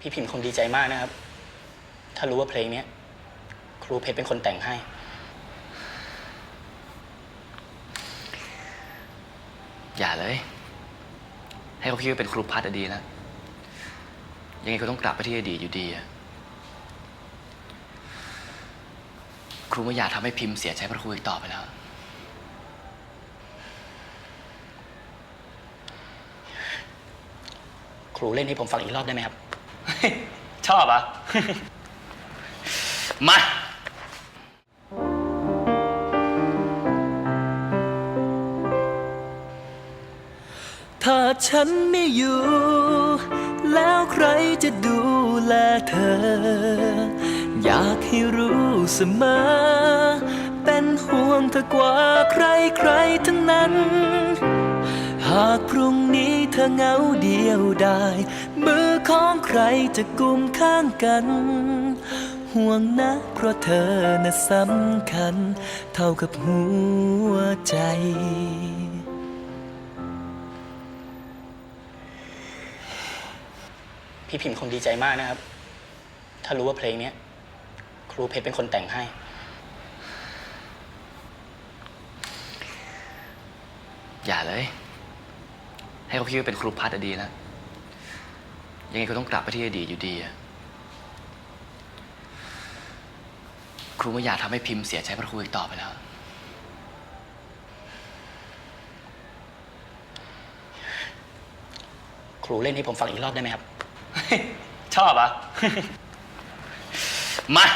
พี่พิมพ์คงดีใจมากนะครับ ถ้ารู้ว่าเพลงเนี้ย ครูเพชรเป็นคนแต่งให้ อย่าเลย ให้เขาคิดว่าเป็นครูพัดอะดีแล้ว ยังไงก็ต้องกลับไปที่อดีตอยู่ดีอะครูไม่อยากทำให้พิมพ์เสียใจพระครูอีกต่อไปแล้ว ครูเล่นให้ผมฟังอีกรอบได้ไหมครับ ชอบอะ มา ถ้าฉันไม่อยู่ แล้วใครจะดูแลเธอ อยากให้รู้เสมอ เป็นห่วงเธอกว่าใครใครๆทั้งนั้นากพรุ่งนี้เธอเหงาเดียวได้มือของใครจะกุมข้างกัน ห่วงนะเพราะเธอน่ะสำคัญ เท่ากับหัวใจพี่พิมพ์คงดีใจมากนะครับ ถ้ารู้ว่าเพลงเนี้ยครูเพชรเป็นคนแต่งให้ อย่าเลย ให้เขาคิดว่าเป็นครูพัดอะดีแล้ว ยังไงก็ต้องกลับไปที่อดีตอยู่ดีอะครูไม่อยากทำให้พิมพ์เสียใจพระครูอีกต่อไปแล้ว ครูเล่นให้ผมฟังอีกรอบได้ไหมครับ ชอบอะ มา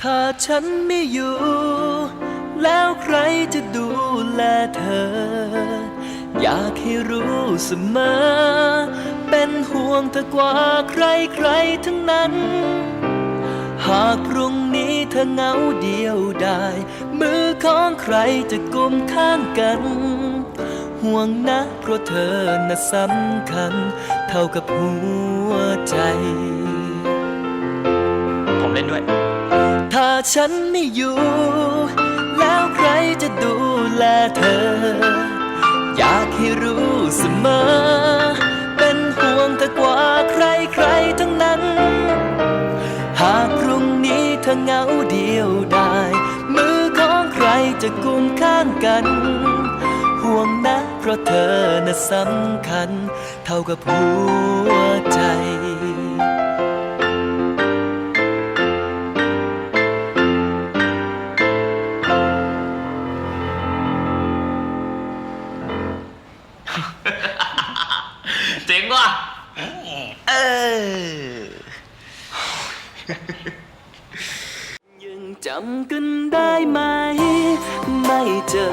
ถ้าฉันไม่อยู่ จะดูแลเธอ อยากให้รู้เสมอ เป็นห่วงเธอกว่าใครใครๆทั้งนั้น หากพรุ่งนี้เธอเหงาเดียวได้มือของใครจะกุมข้างกัน ห่วงนะเพราะเธอน่ะสำคัญ เท่ากับหัวใจ ผมเล่นด้วย ถ้าฉันไม่อยู่ แล้วใครจะดูแลเธอ อยากให้รู้เสมอ เป็นห่วงเธอกว่าใครใครทั้งนั้น หากพรุ่งนี้เธอเหงาเดียวได้มือของใครจะกุมข้างกัน ห่วงนะเพราะเธอน่ะสำคัญ เท่ากับหัวใจ จ๋งว่ะเออยังจำกันได้ไหม ไม่เจอ